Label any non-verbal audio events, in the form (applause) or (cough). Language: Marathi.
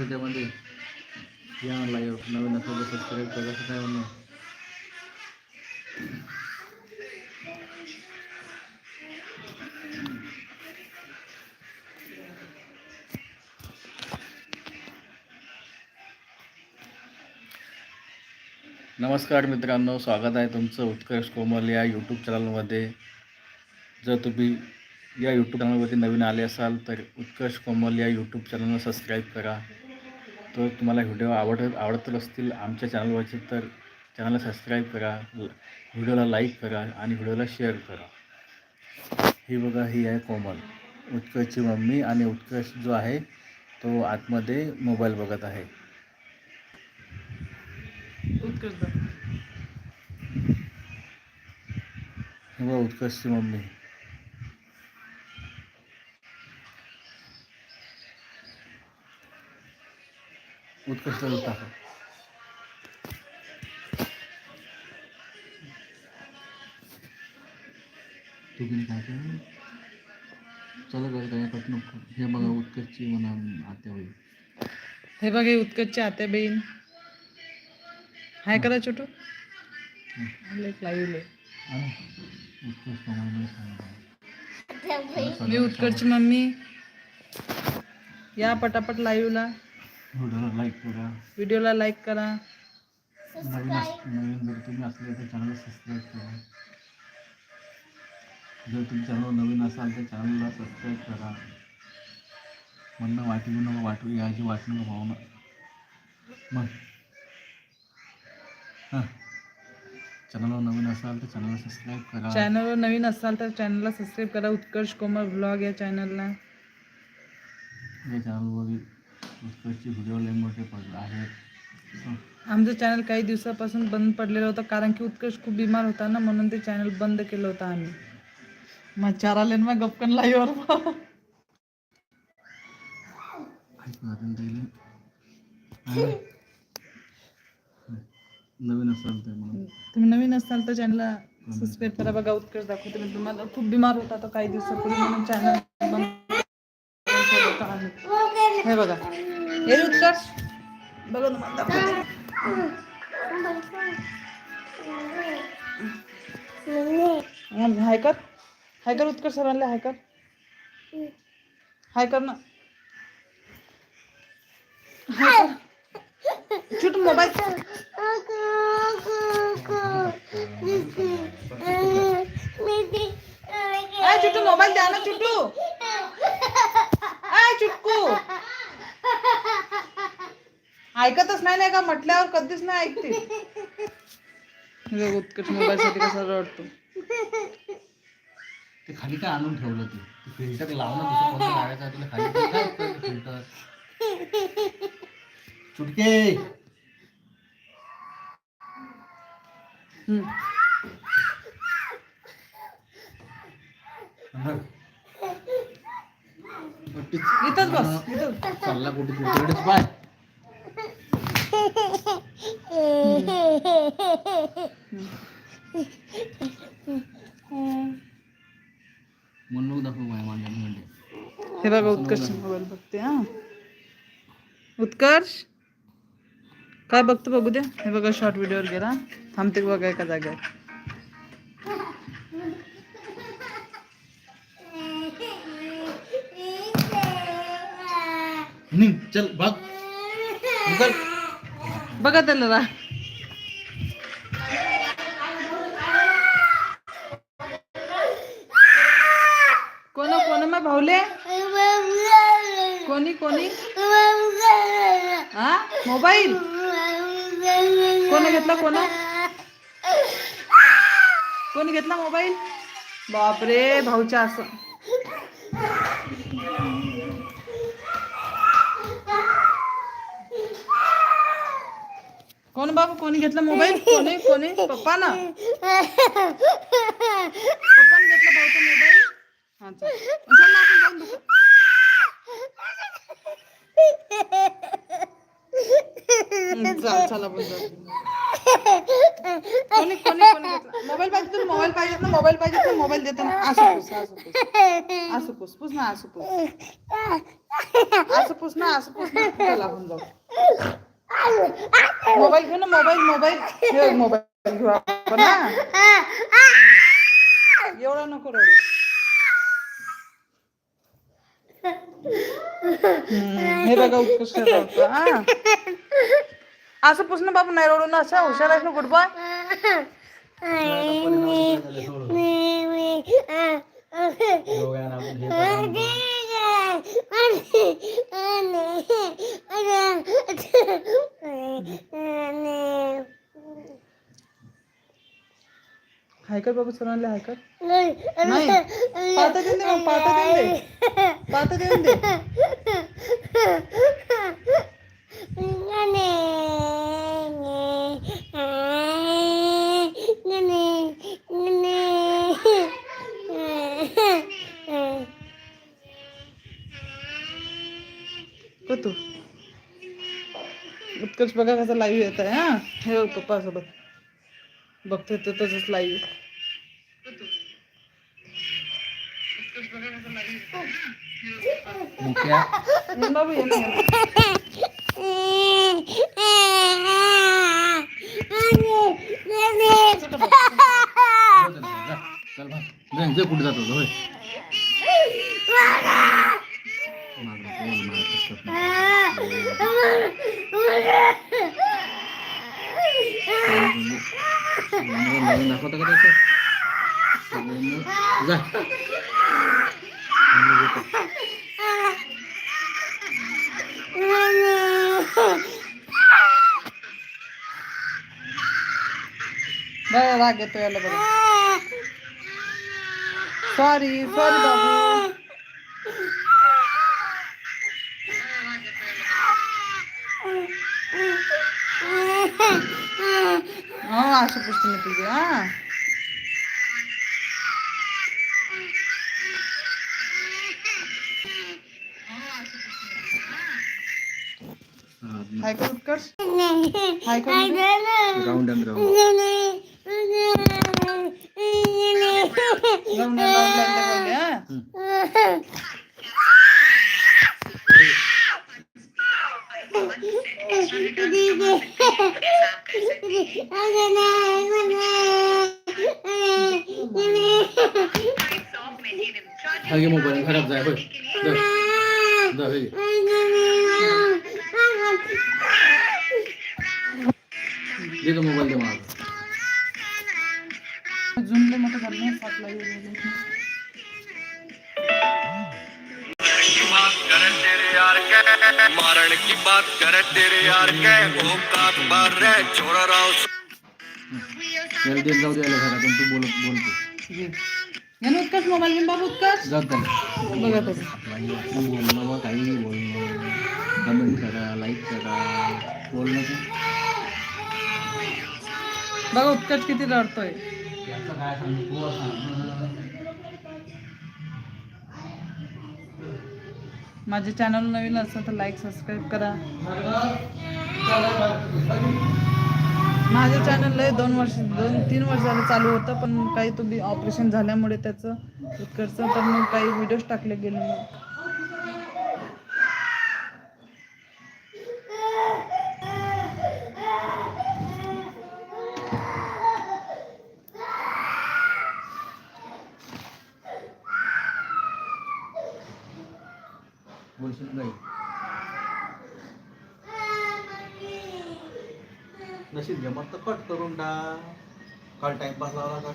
त्याच्यामध्ये या लाईव्ह नवीन असेल सबस्क्राईब करा असं काय म्हणणं? नमस्कार मित्रांनो स्वागत आहे तुमचं उत्कर्ष कोमल या यूट्यूब चॅनलमध्ये जर तुम्ही या यूट्यूब चॅनलवरती नवीन आले असाल तर उत्कर्ष कोमल या यूट्यूब चॅनलला सबस्क्राईब करा. तर तुम्हाला व्हिडिओ आवडत आवडत असतील आमच्या चॅनलवरचे तर चॅनलला सबस्क्राईब करा व्हिडिओला लाईक करा आणि व्हिडिओला शेअर करा. ही बघा ही आहे कोमल. उत्कर्षची मम्मी आणि उत्कर्ष जो आहे तो आतमध्ये मोबाईल बघत आहे. उत्कर्ष बघा उत्कर्षची मम्मी. उत्कर्ष टाका तू किती काय काय चला कर काय कट नको हे बघा उत्कर्षची म्हणा आत्या होईल हे बघ हे उत्कटचे आत्या बहीण. हाय करा छोटू. लाईव्ह उत्कर्ष मी उत्कटची मम्मी. या पटापट लाईव्हला. व्हिडिओला लाईक करा. व्हिडिओला लाईक करा. नवीन अस- नवीन जर तुम्ही असले तर चॅनल सबस्क्राईब करा. जर तुम्ही चॅनल नवीन असाल तर चॅनलला सबस्क्राईब करा. म्हणणं वाटू नका वाटू याची वाटू नका भावना मग. हाँ. चॅनलवर नवीन असाल तर चॅनलला सबस्क्राईब करा. चॅनलवर नवीन असाल तर चॅनलला सबस्क्राईब करा. उत्कर्ष कोमल ब्लॉग या चॅनलला या चॅनलवर व्हिडिओ लय मोठे पडले आहेत. आमचं चॅनल काही दिवसापासून बंद पडलेलं होतं कारण की उत्कर्ष खूप बिमार होता ना म्हणून ते चॅनल बंद केलं होतं आम्ही. मग चार आले ना मग गपकन लाईव्हवर? नवीन असाल तर म्हणून. तुम्ही नवीन असाल तर चॅनलला सबस्क्राईब करा बघा उत्कर्ष दाखवते. मी तुम्हाला खूप बिमार होता तो काही दिवसापूर्वी म्हणून चॅनल बंद. हे बघा. हे उत्कर्ष बघा तुम्हाला दाखवते हाय कर. हाय कर उत्कर सरांना हाय कर. हाय कर ना. हाय कर. छुट मोबाईल. छोटू मोबाईल द्या ना छोटू. आय चुटकू ऐकतच नाही नाही का? म्हटल्यावर कधीच नाही ऐकते. हे उत्कट मोबाईल साठी कसा रडतो. ते खाली काय आणून ठेवलं ते? ते फिल्टर लावणं दुसरं कोणतं लावायचं आहे तुला खाली ते काय फिल्टर चुटके! इथंच बस इथं चालला कुठे तिकडेच पाय. हे बघा उत्कर्ष मोबाईल बघते हा उत्कर्ष काय बघतो बघू द्या हे बघा शॉर्ट व्हिडिओवर गेला थांबते बघा एका जागेवर चल बघ. बघा त्याला कोणी कोणी? हा? मोबाईल? कोण घेतला कोण? कोणी घेतला मोबाईल? बापरे भाऊच्या असं. कोण बाबा कोणी घेतला मोबाईल? कोणी कोणी? पप्पा ना? पप्पाने घेतला भाऊचा मोबाईल? हा चल. आपण जाऊन चल कोणी कोणी कोणी मोबाईल पाहिजे तर मोबाईल पाहिजे ना मोबाईल पाहिजे तर मोबाईल देतो ना. असं पुस असं पुस. पुस ना असं पुस. असं पुस ना असं पुस ना. जाऊ? मोबाईल घेऊ ना मोबाईल मोबाईल. मोबाईल घेऊ आपण ना. एवढा नको रडू. हे बघा उत्कृष्ट रडतो, हा. असं पुस ना बाबू नाही रडू ना असं हुशार ना गुड बॉय. हाय (laughs) कर बाबू सर्वांना हाय कर नाही पाता देऊन दे मग पाता देऊन दे पाता देऊन दे को तू उत्कर्ष बघा कसं लाईव्ह येत आहे हा हे पप्पा सोबत बघतोय तो तसंच लाईव्ह मुक्या बाबू ये ना जा, चल भाग. जा, जा, कुठे जातो होय मागं, बोल, मागं, कसं नाही. नवीन नवीन दाखवतं का त्याचं? नवीन- जा नवीन येतो. बघा राग येतो याला बघा सॉरी सॉरी बाबू हो असं पुस्तक तुझे हा हाय कर उत्कर्ष हाय कर म्हणजे? Round and round round and round लाईनला पाहिजे, हा? हा घे मोबाईल खराब जाय होय जा. जा, हे घे. दे तो मोबाईल दे मला झुमले मोठं झालं नाही, सात लाईव्ह गेले. मारण की बात करे तेरे यार के भूमकात मार रहे छोड़ रहा हूँ याला देत जाऊ द्यायला घरातून तू बोलत बोलतो घे. यानं उत्कर्ष मोबाईल घेऊन बाबू उत्कर्ष जात त्याला बघा तसं तू बोलणं मग काही बोलणं कमेंट करा लाईक करा बोलणं तर बघा उत्कर्ष किती रडतोय. माझे चॅनल नवीन असेल तर लाईक सबस्क्राईब करा. माझं चॅनल लय दोन वर्ष दोन तीन वर्ष झालं चालू होतं पण काही तुम्ही ऑपरेशन झाल्यामुळे त्याचं उत्कर्षचं तर मग काही व्हिडिओज टाकले गेले मग बोलशील नाही नशीब जमत तर कट करून टाक. काल टाइमपास लावला का?